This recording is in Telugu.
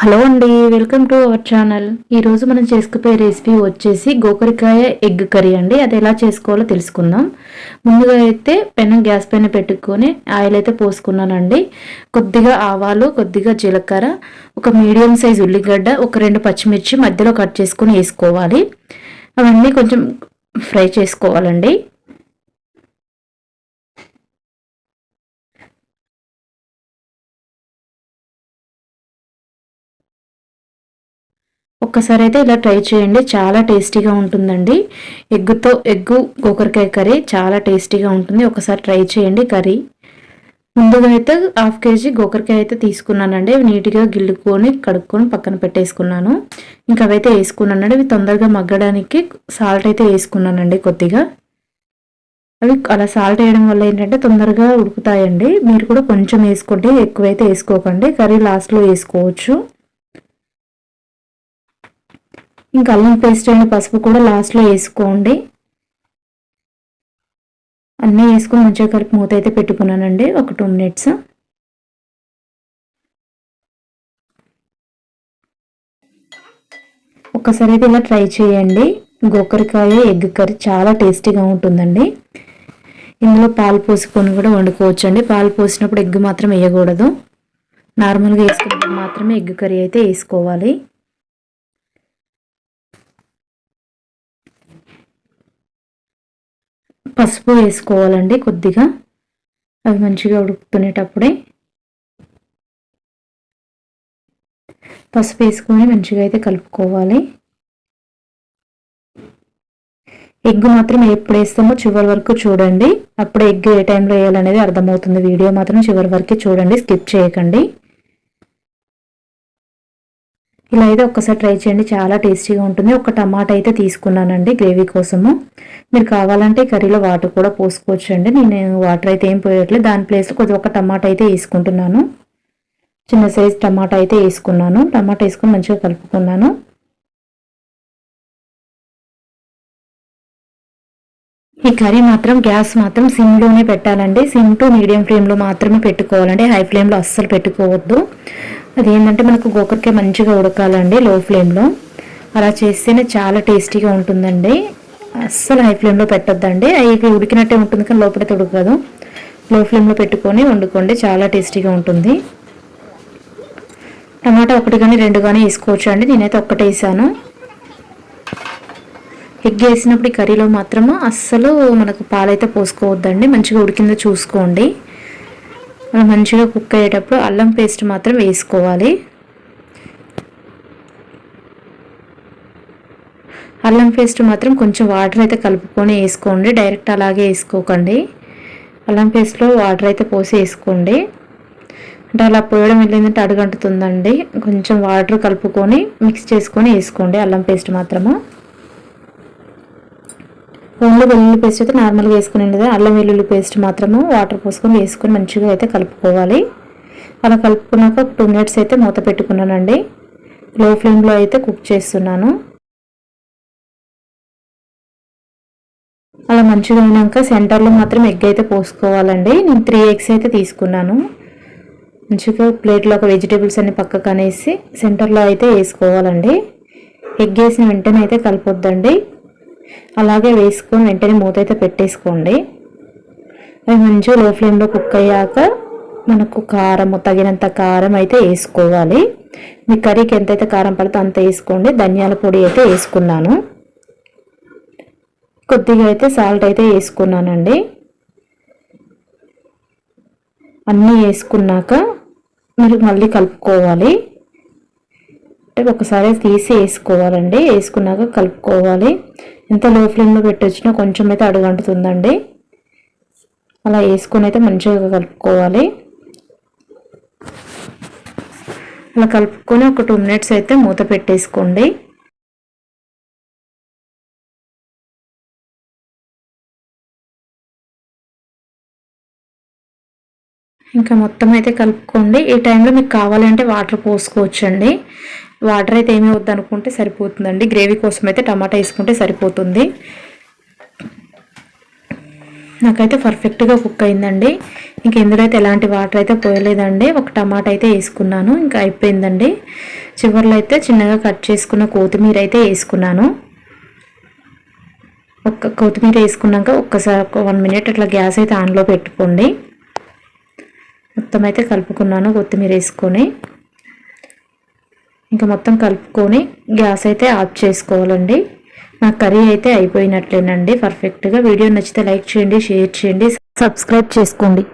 హలో అండి వెల్కమ్ టు అవర్ ఛానల్. ఈరోజు మనం చేసుకుపోయే రెసిపీ వచ్చేసి గోకరికాయ ఎగ్ కర్రీ అండి. అది ఎలా చేసుకోవాలో తెలుసుకుందాం. ముందుగా అయితే పెనం గ్యాస్ పైన పెట్టుకొని ఆయిల్ అయితే పోసుకున్నానండి. కొద్దిగా ఆవాలు కొద్దిగా జీలకర్ర ఒక మీడియం సైజ్ ఉల్లిగడ్డ ఒక రెండు పచ్చిమిర్చి మధ్యలో కట్ చేసుకొని వేసుకోవాలి. అవన్నీ కొంచెం ఫ్రై చేసుకోవాలండి. ఒక్కసారి అయితే ఇలా ట్రై చేయండి. చాలా టేస్టీగా ఉంటుందండి. ఎగ్గుతో ఎగ్గు గోకరకాయ కర్రీ చాలా టేస్టీగా ఉంటుంది. ఒకసారి ట్రై చేయండి కర్రీ. ముందుగా అయితే హాఫ్ కేజీ గోకరకాయ అయితే తీసుకున్నానండి. నీట్గా గిల్లుకొని కడుక్కొని పక్కన పెట్టేసుకున్నాను. ఇంకా అవైతే వేసుకున్నానండి. అవి తొందరగా మగ్గడానికి సాల్ట్ అయితే వేసుకున్నానండి కొద్దిగా. అవి అలా సాల్ట్ వేయడం వల్ల ఏంటంటే తొందరగా ఉడుకుతాయండి. మీరు కూడా కొంచెం వేసుకోండి. ఎక్కువైతే వేసుకోకండి. కర్రీ లాస్ట్లో వేసుకోవచ్చు. ఇంకా అల్లం పేస్ట్ అయిన పసుపు కూడా లాస్ట్లో వేసుకోండి. అన్నీ వేసుకొని మంచిగా కలిపి మూత అయితే పెట్టుకున్నానండి. ఒక టూ మినిట్స్ ఒక్కసారి అయితే ఇలా ట్రై చేయండి. గోకరకాయ ఎగ్ కర్రీ చాలా టేస్టీగా ఉంటుందండి. ఇందులో పాలు పోసుకొని కూడా వండుకోవచ్చండి. పాలు పోసినప్పుడు ఎగ్ మాత్రం వేయకూడదు. నార్మల్గా వేసుకున్నప్పుడు మాత్రమే ఎగ్ కర్రీ అయితే వేసుకోవాలి. పసుపు వేసుకోవాలండి కొద్దిగా. అవి మంచిగా ఉడుకుతునేటప్పుడే పసుపు వేసుకొని మంచిగా అయితే కలుపుకోవాలి. ఎగ్ మాత్రం ఎప్పుడు వేస్తామో చివరి వరకు చూడండి. అప్పుడు ఎగ్ ఏ టైంలో వేయాలనేది అర్థమవుతుంది. వీడియో మాత్రం చివరి వరకు చూడండి. స్కిప్ చేయకండి. ఇలా అయితే ఒక్కసారి ట్రై చేయండి. చాలా టేస్టీగా ఉంటుంది. ఒక టమాటా అయితే తీసుకున్నానండి గ్రేవీ కోసము. మీరు కావాలంటే కర్రీలో వాటర్ కూడా పోసుకోవచ్చు అండి నేను వాటర్ అయితే ఏం పోయట్లేదు. దాని ప్లేస్లో కొద్దిగా ఒక టమాటా అయితే వేసుకుంటున్నాను. చిన్న సైజ్ టమాటా అయితే వేసుకున్నాను. టమాటా వేసుకొని మంచిగా కలుపుకున్నాను. ఈ కర్రీ మాత్రం గ్యాస్ మాత్రం సిమ్లోనే పెట్టాలండి. సిమ్ టు మీడియం ఫ్లేమ్లో మాత్రమే పెట్టుకోవాలండి. హై ఫ్లేమ్లో అస్సలు పెట్టుకోవద్దు. అది ఏంటంటే మనకు గోకరకాయ మంచిగా ఉడకాలండి లో. ఫ్లేమ్లో అలా చేస్తేనే చాలా టేస్టీగా ఉంటుందండి. అస్సలు హై ఫ్లేమ్లో పెట్టొద్దండి. అవి ఉడికినట్టే ఉంటుంది కానీ లోపలైతే ఉడకదు. లో ఫ్లేమ్లో పెట్టుకొని వండుకోండి చాలా టేస్టీగా ఉంటుంది. టమాటా ఒకటి కానీ రెండు కానీ వేసుకోవచ్చు అండి. నేనైతే ఒక్కటే వేసాను. ఎగ్ వేసినప్పుడు ఈ కర్రీలో మాత్రము అస్సలు మనకు పాలైతే పోసుకోవద్దండి. మంచిగా ఉడికిందో చూసుకోండి. మనం మంచిగా కుక్ అయ్యేటప్పుడు అల్లం పేస్ట్ మాత్రం వేసుకోవాలి. అల్లం పేస్ట్ మాత్రం కొంచెం వాటర్ అయితే కలుపుకొని వేసుకోండి. డైరెక్ట్ అలాగే వేసుకోకండి. అల్లం పేస్ట్లో వాటర్ అయితే పోసి వేసుకోండి. అంటే అలా పోయడం వెళ్ళిందంటే అడుగంటుతుందండి. కొంచెం వాటర్ కలుపుకొని మిక్స్ చేసుకొని వేసుకోండి అల్లం పేస్ట్ మాత్రము. ఓన్లీ వెల్లుల్లి పేస్ట్ అయితే నార్మల్గా వేసుకుని అల్లం వెల్లుల్లి పేస్ట్ మాత్రము వాటర్ పోసుకొని వేసుకొని మంచిగా అయితే కలుపుకోవాలి. అలా కలుపుకున్నాక ఒక టూ మినిట్స్ అయితే మూత పెట్టుకున్నానండి. లో ఫ్లేమ్లో అయితే కుక్ చేస్తున్నాను. అలా మంచిగా అయినాక సెంటర్లో మాత్రం ఎగ్ అయితే పోసుకోవాలండి. నేను త్రీ ఎగ్స్ అయితే తీసుకున్నాను. మంచిగా ప్లేట్లో ఒక వెజిటేబుల్స్ అన్ని పక్కకు అనేసి సెంటర్లో అయితే వేసుకోవాలండి. ఎగ్ వేసిన వెంటనే అయితే కలిపొద్దండి. అలాగే వేసుకొని వెంటనే మూత అయితే పెట్టేసుకోండి. అవి మంచిగా లో ఫ్లేమ్లో కుక్ అయ్యాక మనకు కారం తగినంత కారం అయితే వేసుకోవాలి. మీ కర్రీకి ఎంతైతే కారం పడితే అంత వేసుకోండి. ధనియాల పొడి అయితే వేసుకున్నాను. కొద్దిగా అయితే సాల్ట్ అయితే వేసుకున్నానండి. అన్నీ వేసుకున్నాక మీరు మళ్ళీ కలుపుకోవాలి. అంటే ఒకసారి తీసి వేసుకోవాలండి. వేసుకున్నాక కలుపుకోవాలి. ఎంత లో ఫ్లేమ్లో పెట్టొచ్చినా కొంచెం అయితే అడుగంటుతుందండి. అలా వేసుకొని అయితే మంచిగా కలుపుకోవాలి. అలా కలుపుకొని ఒక టూ మినిట్స్ అయితే మూత పెట్టేసుకోండి. ఇంకా మొత్తం అయితే కలుపుకోండి. ఈ టైంలో మీకు కావాలంటే వాటర్ పోసుకోవచ్చండి. వాటర్ అయితే ఏమీ వద్దనుకుంటే సరిపోతుందండి. గ్రేవీ కోసం అయితే టమాటా వేసుకుంటే సరిపోతుంది. నాకైతే పర్ఫెక్ట్గా కుక్ అయిందండి. ఇంకా ఇందులో అయితే ఎలాంటి వాటర్ అయితే పోయలేదండి. ఒక టమాటా అయితే వేసుకున్నాను. ఇంకా అయిపోయిందండి. చివరిలో అయితే చిన్నగా కట్ చేసుకున్న కొత్తిమీర అయితే వేసుకున్నాను. ఒక్క కొత్తిమీర వేసుకున్నాక ఒక్కసారి ఒక వన్ మినిట్ అట్లా గ్యాస్ అయితే ఆన్లో పెట్టుకోండి. మొత్తం అయితే కలుపుకున్నాను కొత్తిమీర వేసుకొని. ఇంకా మొత్తం కలుపుకొని గ్యాస్ అయితే ఆఫ్ చేసుకోవాలండి. నా కర్రీ అయితే అయిపోయినట్లేనండి. పర్ఫెక్ట్గా వీడియో నచ్చితే లైక్ చేయండి షేర్ చేయండి సబ్స్క్రైబ్ చేసుకోండి.